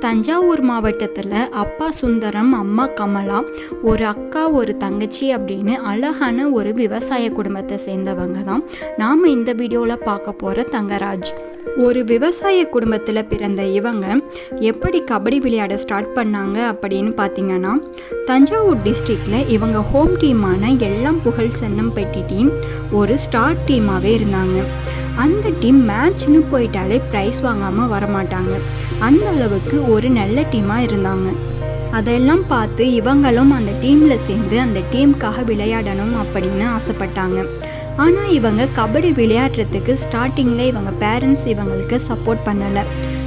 தஞ்சாவூர் மாவட்டத்தில் அப்பா சுந்தரம் அம்மா கமலா ஒரு அக்கா ஒரு தங்கச்சி அப்படின்னு அழகான ஒரு விவசாய குடும்பத்தை சேர்ந்தவங்க தான். நாம் இந்த வீடியோவில் பார்க்க போகிற தங்கராஜ். ஒரு விவசாய குடும்பத்தில் பிறந்த இவங்க எப்படி கபடி விளையாட ஸ்டார்ட் பண்ணாங்க அப்படின்னு பார்த்தீங்கன்னா தஞ்சாவூர் டிஸ்ட்ரிக்டில் இவங்க ஹோம் டீமான எல்லாம் புகழ் சென்னம்பட்டி டீம் ஒரு ஸ்டார் டீமாகவே இருந்தாங்க. அந்த டீம் மேட்ச்னு போயிட்டாலே ப்ரைஸ் வாங்காமல் வரமாட்டாங்க. அந்த அளவுக்கு ஒரு நல்ல டீமாக இருந்தாங்க. அதெல்லாம் பார்த்து இவங்களும் அந்த டீமில் சேர்ந்து அந்த டீமுக்காக விளையாடணும் அப்படின்னு ஆசைப்பட்டாங்க. ஆனால் இவங்க கபடி விளையாடுறதுக்கு ஸ்டார்டிங்கில் இவங்க பேரண்ட்ஸ் இவங்களுக்கு சப்போர்ட் பண்ணலை.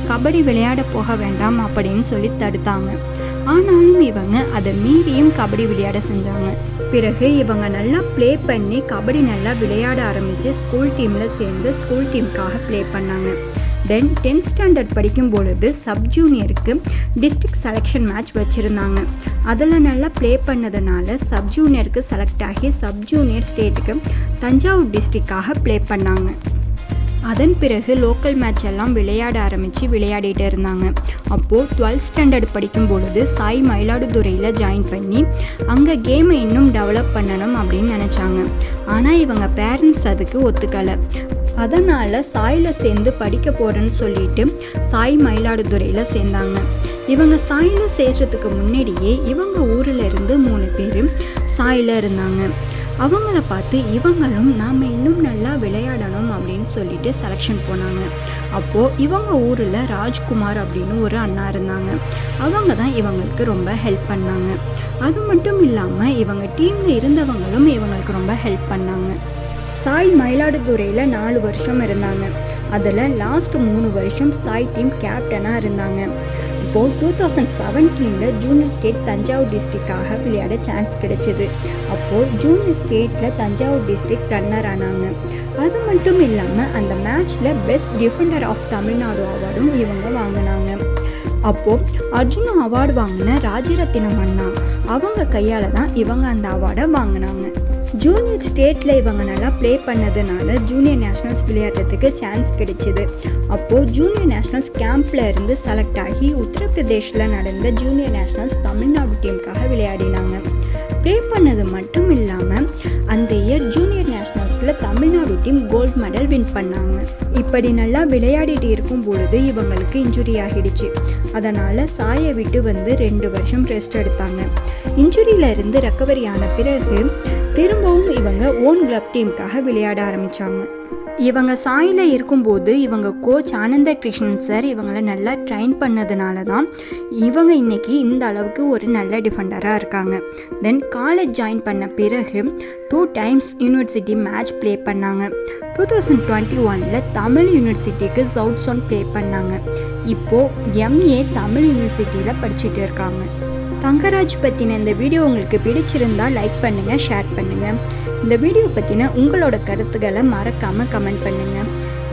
கபடி விளையாட போக வேண்டாம் அப்படின்னு சொல்லி தடுத்தாங்க. ஆனாலும் இவங்க அதை மீறியும் கபடி விளையாட செஞ்சாங்க. பிறகு இவங்க நல்லா ப்ளே பண்ணி கபடி நல்லா விளையாட ஆரம்பித்து ஸ்கூல் டீமில் சேர்ந்து ஸ்கூல் டீமுக்காக ப்ளே பண்ணாங்க. தென் டென்த் ஸ்டாண்டர்ட் படிக்கும் பொழுது சப் ஜூனியருக்கு டிஸ்ட்ரிக்ட் செலெக்ஷன் மேட்ச் வச்சுருந்தாங்க. அதில் நல்லா ப்ளே பண்ணதுனால சப் ஜூனியருக்கு செலக்ட் ஆகி சப் ஜூனியர் ஸ்டேட்டுக்கு தஞ்சாவூர் டிஸ்ட்ரிக்டாக ப்ளே பண்ணாங்க. அதன் பிறகு லோக்கல் மேட்ச் எல்லாம் விளையாட ஆரம்பித்து விளையாடிட்டு இருந்தாங்க. அப்போது டுவெல்த் ஸ்டாண்டர்ட் படிக்கும் பொழுது சாய் மயிலாடுதுறையில் ஜாயின் பண்ணி அங்கே கேமை இன்னும் டெவலப் பண்ணணும் அப்படின்னு நினச்சாங்க. ஆனால் இவங்க பேரண்ட்ஸ் அதுக்கு ஒத்துக்கலை. அதனால் சாயில் சேர்ந்து படிக்க போகிறேன்னு சொல்லிட்டு சாய் மயிலாடுதுறையில் சேர்ந்தாங்க. இவங்க சாயில் சேர்றதுக்கு முன்னாடியே இவங்க ஊரில் இருந்து மூணு பேர் சாயில் இருந்தாங்க. அவங்கள பார்த்து இவங்களும் நாம் இன்னும் நல்லா விளையாடணும் அப்படின்னு சொல்லிட்டு செலெக்ஷன் போனாங்க. அப்போது இவங்க ஊரில் ராஜ்குமார் அப்படின்னு ஒரு அண்ணா இருந்தாங்க. அவங்க தான் இவங்களுக்கு ரொம்ப ஹெல்ப் பண்ணாங்க. அது மட்டும் இல்லாமல் இவங்க டீமில் இருந்தவங்களும் இவங்களுக்கு ரொம்ப ஹெல்ப் பண்ணாங்க. சாய் மயிலாடுதுறையில் நாலு வருஷம் இருந்தாங்க. அதில் லாஸ்ட் மூணு வருஷம் சாய் டீம் கேப்டனாக இருந்தாங்க. இப்போது டூ தௌசண்ட் செவன்டீனில் ஜூனியர் ஸ்டேட் தஞ்சாவூர் டிஸ்ட்ரிக்டாக விளையாட சான்ஸ் கிடைச்சிது. அப்போது ஜூனியர் ஸ்டேட்டில் தஞ்சாவூர் டிஸ்ட்ரிக்ட் ரன்னர் ஆனாங்க. அது மட்டும் இல்லாமல் அந்த மேட்ச்சில் பெஸ்ட் டிஃபெண்டர் ஆஃப் தமிழ்நாடு அவார்டும் இவங்க வாங்கினாங்க. அப்போது அர்ஜுனா அவார்டு வாங்கின ராஜரத்தினம் அண்ணா அவங்க கையால் தான் இவங்க அந்த அவார்டை வாங்கினாங்க. ஜூனியர் ஸ்டேட்டில் இவங்க நல்லா ப்ளே பண்ணதுனால ஜூனியர் நேஷ்னல்ஸ் விளையாட்டுறதுக்கு சான்ஸ் கிடைச்சிது. அப்போது ஜூனியர் நேஷ்னல்ஸ் கேம்பில் இருந்து செலக்ட் ஆகி உத்தரப்பிரதேஷில் நடந்த ஜூனியர் நேஷ்னல்ஸ் தமிழ்நாடு டீமுக்காக விளையாடினாங்க. ப்ளே பண்ணது மட்டும் இல்லாமல் அந்த year June Tamil Nadu team gold medal win பண்ணாங்க. இப்படி நல்லா விளையாடிட்டு இருக்கும் பொழுது இவங்களுக்கு இன்ஜுரி ஆகிடுச்சு. அதனால் சாயை விட்டு வந்து ரெண்டு வருஷம் ரெஸ்ட் எடுத்தாங்க. இன்ஜுரியில இருந்து ரெக்கவரி ஆன பிறகு திரும்பவும் இவங்க ஓன் கிளப் டீமுக்காக விளையாட ஆரம்பித்தாங்க இவங்க சாயில் இருக்கும்போது இவங்க கோச் ஆனந்த கிருஷ்ணன் சார் இவங்களை நல்லா ட்ரைன் பண்ணதுனால தான் இவங்க இன்னைக்கு இந்த அளவுக்கு ஒரு நல்ல டிஃபெண்டராக இருக்காங்க. தென் காலேஜ் ஜாயின் பண்ண பிறகு two times university match play பண்ணாங்க. டூ தௌசண்ட் டுவெண்ட்டி ஒனில் தமிழ் யூனிவர்சிட்டிக்கு சவுத் சோன் ப்ளே பண்ணாங்க. இப்போது எம்ஏ தமிழ் யூனிவர்சிட்டியில் படிச்சுட்டு இருக்காங்க. தங்கராஜ் பற்றின இந்த வீடியோ உங்களுக்கு பிடிச்சிருந்தால் லைக் பண்ணுங்கள் ஷேர் பண்ணுங்கள் இந்த வீடியோ பற்றின உங்களோட கருத்துக்களை மறக்காமல் கமெண்ட் பண்ணுங்கள்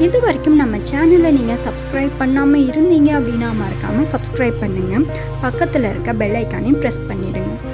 இது வரைக்கும் நம்ம சேனலை நீங்கள் சப்ஸ்கிரைப் பண்ணாமல் இருந்தீங்க அப்படின்னா மறக்காமல் சப்ஸ்கிரைப் பண்ணுங்கள் பக்கத்தில் இருக்க பெல் ஐக்கானையும் ப்ரெஸ் பண்ணிவிடுங்க